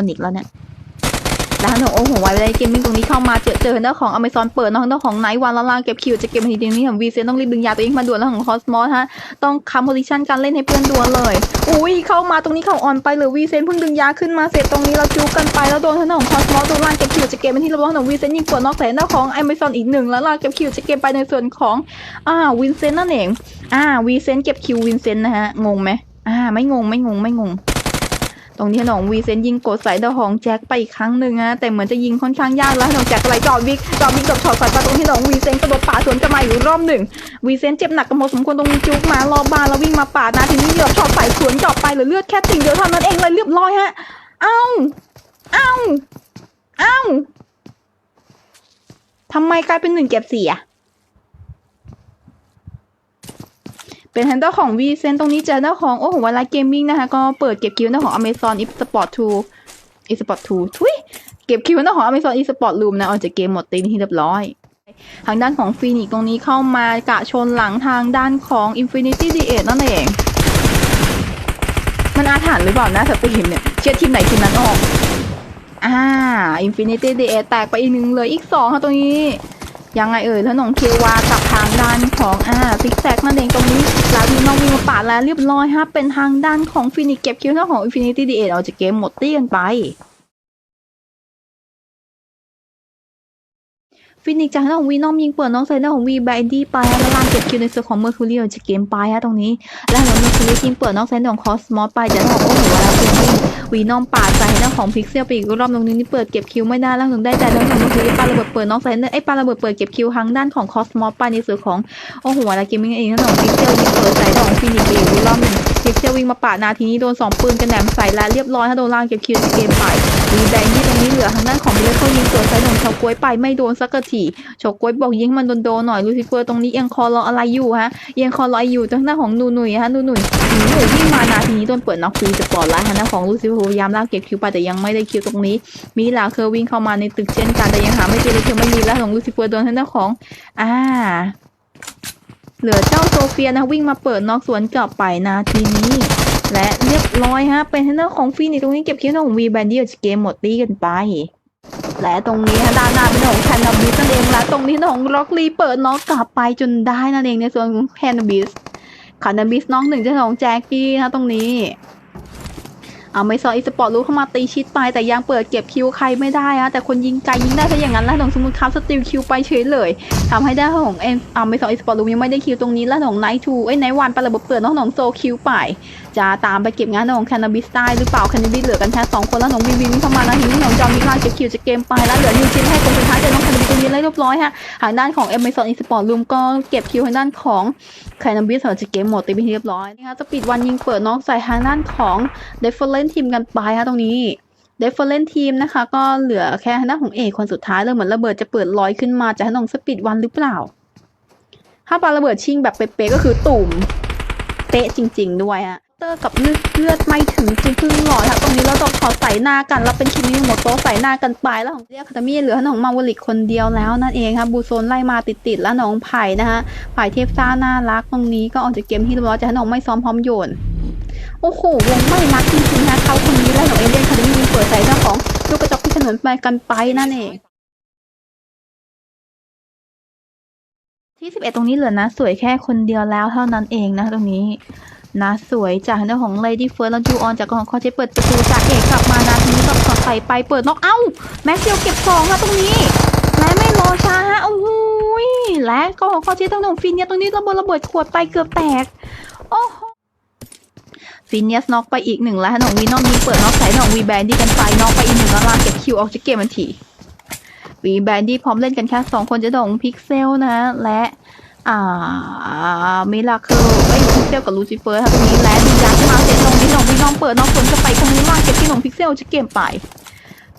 อนิกแล้วเนี่ยแล้วหนูโอ้โหไว้เลยเกมมิ่งตรงนี้เข้ามาเจอเจอเนื้อของอเมซอนเปิดน้องเนื้อของไนท์วันละล่างเก็บคิวจะเก็บทีเดียวนี้ของวีเซนต้องรีบดึงยาตัวเองมาด่วนแล้วของคอสมอสฮะต้องคัมโพซิชันการเล่นให้เพื่อนด่วนเลย อุ้ยเข้ามาตรงนี้เขาอ่อนไปเลยวีเซนเพิ่งดึงยาขึ้นมาเสร็จตรงนี้เราจูกันไปแล้วโดนทางด้านของคอสมอสโดนล่างเก็บคิวจะเก็บเป็นที่รียบร้อยของวีเซนยิงปวดนอกแต่หน้าของอเมซอนอีกหนึ่งแล้วล่างเก็บคิวจะเก็บไปในส่วนของอ่าวินเซนนั่นเองอ่าวีเซนเก็บคิววินเซนนะฮะงงไหมอ่าไม่งงไม่งงไม่งง ตรงนี้หนองวีเซนยิงกดใส่ดาวหองแจ็คไปอีกครั้งหนึ่งนะแต่เหมือนจะยิงค่อนข้างยากแล้วหนองแจ็คอะไรจอดวิกจอดวิกกับช็อตใส่ไปตรงที่หนองวีเซนกระโดดป่าสวนกลับมาอยู่รอบหนึ่งวีเซนเจ็บหนักกันหมดสมควรตรงนี้จุกมารอบบานแล้ววิ่งมาปาดนะทีนี้เหลือบช็อตใส่สวนจอบไปเหลือเลือดแค่ติ่งเดียวเท่านั้นเองเลยเรียบร้อยฮะเอ้าเอ้าเอ้าทำไมกลายเป็นหนึ่งเก็บสี่อะ เป็นฮันเตอร์ของวีเซนตรงนี้เจอหน้าของโอ้โหวาไลเกมมิ่งนะคะ ก็เปิดเก็บคิวหน้าของ Amazon eSport 2 eSport 2ทุยเก็บคิวหน้าของ Amazon eSport Room นะออกจากเกมหมดตีนที่เรียบร้อยทางด้านของฟีนิกตรงนี้เข้ามากะชนหลังทางด้านของ Infinity d 8นั่นเอง มันอาถรรพ์หรือเปล่านะสตรีมเนี่ยเชียร์ทีมไหนทีมนั้นออก อ่า Infinity d 8แตกไปอีกหนึ่งเลยอีกสองค่ะตรงนี้ ยังไงเอ่ยแล้วน้องเควากับทางด้านของอ่าซิกแซกนั่นเองตรงนี้ลาวีน้องวิ่งมาปาดแล้วเรียบร้อยฮะเป็นทางด้านของฟินิกเก็บคิวหน้าของ Infinity d 8เอาจากเกมหมดตี้กันไปฟินิกจากทางด้าของวีน้องยิงเปิดน้องไซด์หน้าของวีแบนดี้ไปแล้วลามเก็บคิวในส่วนของเมอร์คูเรียจากเกมไปฮะตรงนี้แล้วหลังเมอร์คูเรียยิงเปิดน้องไซด์ของคอสมอสไปจากทางด้าของโอ้โหแล้วฟินิก วีน้องปาดใส่หน้าของพิกเซลไปอีกรอบตรงนี้นี่เปิดเก็บคิวไม่ได้แล้วถึงได้ใจแล้วทางเมอร์คูเรียปาระเบิดเปิดน้องไซด์ไอ้ยปาระเบิดเปิดเก็บคิวทางด้านของคอสมอสไปในส่วนของโอ้โหอะไรเกมมิ่งเองทางด้านของพิกเซลยิงเปิดใส่ทาของฟินิกไปอีกรอบหนึ่งพิกเซลวิ่งมาปาดนาทีนี้โดนสองปืนกระแหนมใส่แล้วเรียบร้อยถ้าโดนล่างเก็บคิวเกมไปวีแบนดี้ต นี้เหลือทางด้านของมิเลเคยิงเปิดใส่ของชาวกล้วยไปไม่โดนสักทีโฉกกล้วยบอกยิงมันโดนๆหน่อยลูซิเฟอร์ตรงนี้เอียงคอรออะไรอยู่ฮะเอียงคอรออยู่ทางหน้านของนูนุ่ยฮะนูนุ่ยหนูหนุ่ยวิ่งมานาทีนี้โดนเปิดน็อกฟรีสปอร์ตไลท์ทางหน้านของลูซิเฟอร์พยายามลากเก็บคิวไปแต่ยังไม่ได้คิวตรงนี้มีลาเคอร์วิ่งเข้ามาในตึกเช่นกันแต่ยังหาไม่เจอเลยคิวไม่มีแล้วของลูซิเฟอร์โดนทางหน้านของอ่าเหลือเจ้าโซเฟียนะวิ่งมาเปิดน็อกสวนกลับไปนาทีนี้ และเรียบร้อยฮะ เป็นทางด้านของฟีนิกซ์ตรงนี้เก็บคิวของวีแบนดี้จากเกมหมดตีกันไป และตรงนี้ฮะด้านหน้าเป็นของแคนนาบิสนั่นเองและตรงนี้ของล็อกลีเปิดน็อกกลับไปจนได้นั่นเองในส่วนของแคนนาบิสแคนนาบิสน้องหนึ่งเจ้าของแจ็คกี้นะตรงนี้เอาไม่ซออีสปอร์ตรู้เข้ามาตีชิดไปแต่ยังเปิดเก็บคิวใครไม่ได้ฮะแต่คนยิงไกลยิงได้ซะอย่างนั้นแล้วของสมุนคับสติลคิวไปเฉยเลยทำให้ได้ของเอ็นเอาไม่ซออีสปอร์ตรู้ยังไม่ได้คิวตรงนี้แล้วของไนท์ทูไอ้ไนท์วันไประเบิดเปิดน้องของโซคิวไปจะตามไปเก็บงานของแคนาบิสได้หรือเปล่าแคนาบิสเหลือกันแค่สองคนแล้วน้องวิววิ่งเข้ามาแล้วทีนี้น้องจอมมิกลาเก็บคิวจากเกมไปแล้วเหลือนิวจินให้คนสุดท้ายจอน้องแคนาบิสตรงนี้เลยเรียบร้อยฮะทางด้านของเอ็มซอนอีสปอร์ตรูมก็เก็บคิวทางด้านของแคนาบิสสำหรับจากเกมหมดตีไปที่เรียบร้อยนะคะสปีดวันยิงเปิดน้องใส่ทางด้านของเดฟเฟอร์เรนทีมกันไปฮะตรงนี้เดฟเฟอร์เรนทีมนะคะ ก็เหลือแค่ทางด้านของเอกคนสุดท้ายเลยเหมือนระเบิดจะเปิดลอยขึ้นมาจากทางด้นของสปีดวันหรือเปล่า ถ้าปาระเบิดชิงแบบเป๊ะๆก็คือตุ่มเป๊ะจริง ๆ ด้วยฮะ เตอร์กับเลือดเลือดไม่ถึงจริงครึ่งหลอดค่ะตรงนี้เราต้องขอใส่หน้ากันแล้วเป็นคิมิโมโตะใส่หน้ากันไปแล้วของเรียกคาตามีเหลือน้องมาวลิกคนเดียวแล้วนั่นเองครับบูโซนไล่มาติดๆแล้วน้องไผ่นะคะไผ่เทพซ่าน่ารักตรงนี้ก็ออกจากเกมที่ร้อจะให้น้องไม่ซ้อมพร้อมโยนโอ้โหวงไม่รักจริงๆนะเขาคนนี้แล้วน้องเอเลียนคาตามีเปิดใส่เจ้าของลูกกระจกที่ถนนไปกันไปนั่นเองที่11 ตรงนี้เหลือนะ สวยแค่คนเดียวแล้วเท่านั้นเองนะตรงนี้ นะสวยจากเรื่องของ Lady First แล้วจูออนจากของคอเจเปิดประตูจากเอกกลับมานาทีนี้ก็ขอใส่ไปเปิดน็อกเอ้าแม็กเซียลเก็บสองค่ะตรงนี้และไม่รอช้าฮะโอ้โหยและก็ของคอเจตรงของฟินเนี่ยตรงนี้ระเบิดระเบิดขวดไปเกือบแตกโอ้โหฟินเนียสน็อกไปอีกหนึ่งแล้วหนองวีนอกยิงเปิดน็อกใส่หนองวีแบนดี้กันไปน็อกไปอีกหนึ่งแล้วลาเก็บคิวออกจากเกมทันทีวีแบนดี้พร้อมเล่นกันแค่สองคนจะดองพิกเซลนะและ อ่ามิลาเคิลเอ้ยพิกเซลกับลูซิเฟอร์ค่ะตรงนี้และดียักษ์มาเสร็จตรงนี้น้องวิน้องเปิดน้องฝนจะไปตรงนี้ล่างเก็บที่น้องพิกเซลจะเก็บไป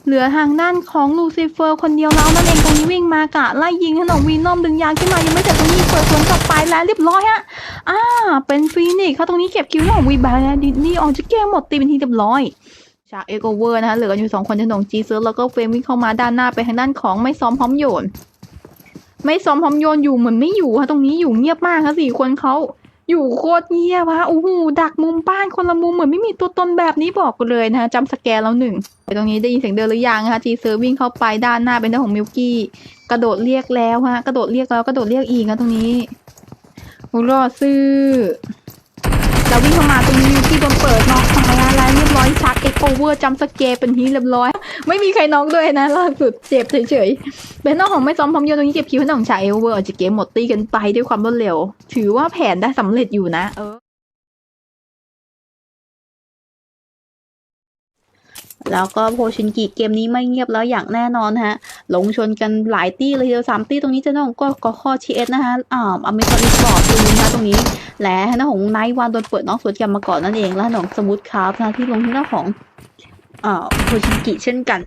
เหลือทางด้านของลูซิเฟอร์คนเดียวแล้วนั่นเองตรงนี้วิ่งมากะไล่ยิงให้น้องวีน้องดึงยางขึ้นมายังไม่เสร็จตรงนี้เปิดสวนกลับไปแล้วเรียบร้อยฮะอ่าเป็นฟีนิกซ์ค่ะตรงนี้เก็บคิวของวีแบนดี้นี่ออกจากเกมหมดตีเป็นทีเรียบร้อยจากเอ็กเวอร์นะคะเหลือกันอยู่สองคนจะหนงจีเซิร์แล้วก็เฟรมวิ่งเข้ามาด้านหน้าไปทางด้านของไม่ซ้อมพร้อมโยน ไม่ซ้อมพร้อมโยนอยู่เหมือนไม่อยู่ค่ะตรงนี้อยู่เงียบมากค่ะสี่คนเขาอยู่โคตรเงียบฮะโอ้โหดักมุมบ้านคนละมุมเหมือนไม่มีตัวตนแบบนี้บอกเลยนะฮะจำสแกนแล้วหนึ่งไปตรงนี้ได้ยินเสียงเดินหรือยังฮะจีเซอร์วิ่งเข้าไปด้านหน้าเป็นหน้าของมิลกี้กระโดดเรียกแล้วฮะกระโดดเรียกแล้วกระโดดเรียกอีกนะตรงนี้โอ้รอซื้อแล้ววิ่งเข้ามาตรงนี้มิลกี้โดนเปิดนอกตาย อะไรเรียบร้อยชักเอ็กโอเวอร์จำสแกเป็นที่เรียบร้อย ไม่มีใครน็อกด้วยนะล่าสุดเจ็บเฉยๆเป็นนอกของไม่ซ้อมพร้อมโยนตรงนี้เก็บคิวให้น้องชายเอเวอร์ออกจากเกมหมดตีกันไปด้วยความรวดเร็ว ถือว่าแผนได้สำเร็จอยู่นะ เออแล้วก็โพชินกิเกมนี้ไม่เงียบแล้วอย่างแน่นอนฮะ ลงชนกันหลายตี้เลยเดียวสามตี้ตรงนี้เจะน้องก็ก็ข้อชีเอสนะคะอ่าอเมซอนอีสปอร์ตตรงนี้นะตรงนี้ และหน้าของไนท์วันโดนเปิดน้องสวนกันมาก่อนนั่นเอง แล้วหน้าของสมูทคราฟนะที่ลงที่หน้าของอ่าโพชิกิเช่นกัน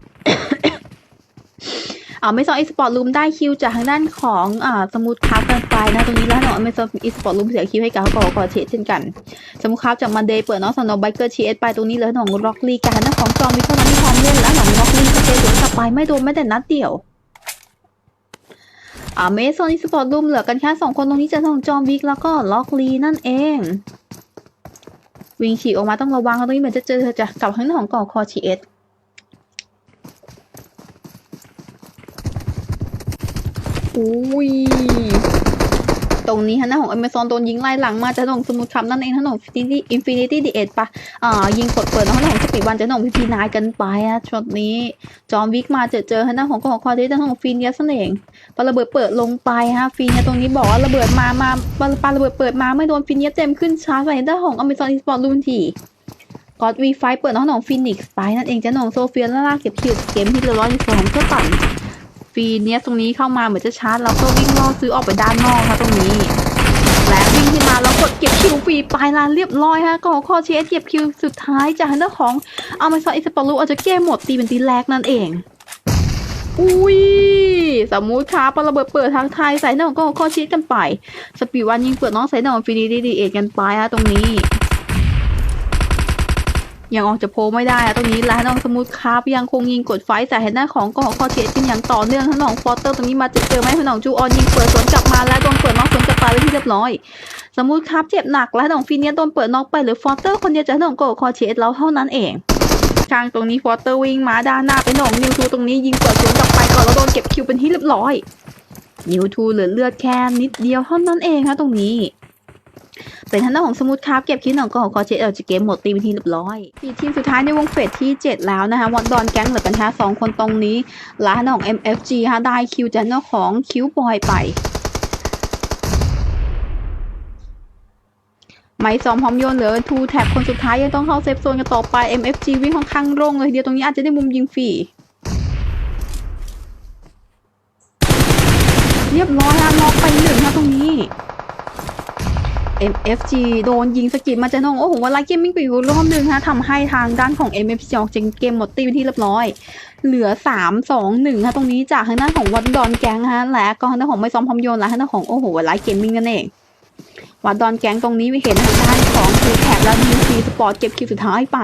อ่าไม่ซอนอีสปอร์ตลูมได้คิวจากทางด้านของอ่าสมูทคราฟกันไปนะตรงนี้แล้วหน้าของไม่ซอนอีสปอร์ตลูมเสียคิวให้กับก่อก่อเชดเช่นกัน สมุคราฟจากมันเดย์เปิดน้องสโนไบเกอร์ชีเอสไปตรงนี้เลยหนองร็อกลีการนะของจอมวิเท่านั้นที่พร้อมเล่นแล้วหนองร็อกลีสเตย์สวนกลับไปไม่โดนแม้แต่นัดเดียว อ่าเมซอนอีสปอร์ตรูมเหลือกันแค่สองคนตรงนี้จะต้องจอมวิกแล้วก็ล็อกลีนั่นเอง วิ่งฉีกออกมาต้องระวังตรงนี้เหมือนจะเจอจะกับทางด้านของก่อคอชีเอสอุ้ย ตรงนี้ฮะหน้าของ Amazon โดนยิงไล่หลังมาจะของสมุทรคำนั่นเองท่านของ Infinity Infinity d 8ปะอ่ายิงกดเปิดน้องของสปีดวันจะของพีพีนายกันไปอะช็อตนี้ จอมวิกมาเจอเจอฮะหน้าของกองคอที่ท่านของฟีเนียสเองปาระเบิดเปิดลงไปฮะฟีเนียตรงนี้บอกว่าระเบิดมามาปาปาระเบิดเปิดมาไม่โดนฟีเนียเต็มขึ้นชาร์จใส่ด้าของ Amazon Esport รุ่นทีกอดวีไฟเปิดน้องของฟินิกส์ไปนั่นเองจะหน้องโซเฟียล่าเก็บคิวเกมที่เรียบร้อยในส่ของเพื่อปั่น ฟีเนียตรงนี้เข้ามาเหมือนจะชาร์จแล้วก็วิ่งล่อซื้อออกไปด้านนอกค่ะตรงนี้ และวิ่งขึ้นมาแล้วกดเก็บคิวฟรีปลายลานเรียบร้อยฮะก็ขอคอเชสเก็บคิวสุดท้ายจากทางด้าของอามาซอนอิสปอรูอาจจะแก้หมดตีเป็นตีแรกนั่นเองอุ้ย สมมุติครับปาระเบิดเปิดทางไทยใส่หน้าของก็คอเชสกันไป สปีวันยิงเปิดน้องใส่หน้าของฟินิตี้ดีเอกันไปฮะตรงนี้ ยังออกจากโพลไม่ได้อะตรงนี้แล้วน้องสมูทครับยังคงยิงกดไฟใส่เห็นหน้าของกองคอเชสกันอย่างต่อเนื่องทั้งน้องฟอสเตอร์ตรงนี้มาเจอเจอไหมพี่น้องจูออนยิงเปิดสวนกลับมาแล้วโดนเปิดน้องสวนกลับไปที่เรียบร้อย สมมุติครับเจ็บหนักและน้องฟินเนียโดนเปิดน็อกไปหรือฟอสเตอร์คนเดียวจะน้องโกคอเชสแล้วเท่านั้นเองทางตรงนี้ฟอสเตอร์วิ่งมาด้านหน้าเป็นน้องนิวทูตรงนี้ยิงเปิดสวนกลับไปก่อนแล้วโดนเก็บคิวเป็นที่เรียบร้อยนิวทูเหลือเลือดแค่นิดเดียวเท่านั้นเองค่ะตรงนี้ เป็นทางด้านของสมุทครับเก็บคิวหนังก็ของคอเชสเอาจากเกมหมดตีมทีเรียบร้อยปีทีมสุดท้ายในวงเฟสที่ 7 แล้วนะคะวอนดอนแก๊งเหลือกันแค่สองคนตรงนี้และทางด้านของ MFG ฮะได้คิวจากหน้าของคิวบอยไปไม่ซ้อมพร้อมโยนเหลือทูแท็บคนสุดท้ายยังต้องเข้าเซฟโซนกันต่อไป MFG วิ่งค่อนข้างโล่งเลยทีเดียวตรงนี้อาจจะได้มุมยิงฟรีเรียบร้อยฮะล็อกไปหนึ่งฮะตรงนี้ MFG โดนยิงสกิดมาจากน้องโอ้โหว่าไลค์เกมมิ่งไปอยู่รอบหนึ่งฮะทำให้ทางด้านของ MFG ออกจากเกมหมดตีไปที่เรียบร้อย เหลือสามสองหนึ่งฮะตรงนี้จากทางด้านของวัดดอนแก๊งฮะและก็ทางด้านของไม่ซ้อมพร้อมโยนและทางด้านของโอ้โหไลค์เกมมิ่งนั่นเองวัดดอนแก๊งตรงนี้ we เห็นทางด้านของคือแท็บและดีซีสปอร์ตเก็บคิวสุดท้ายไป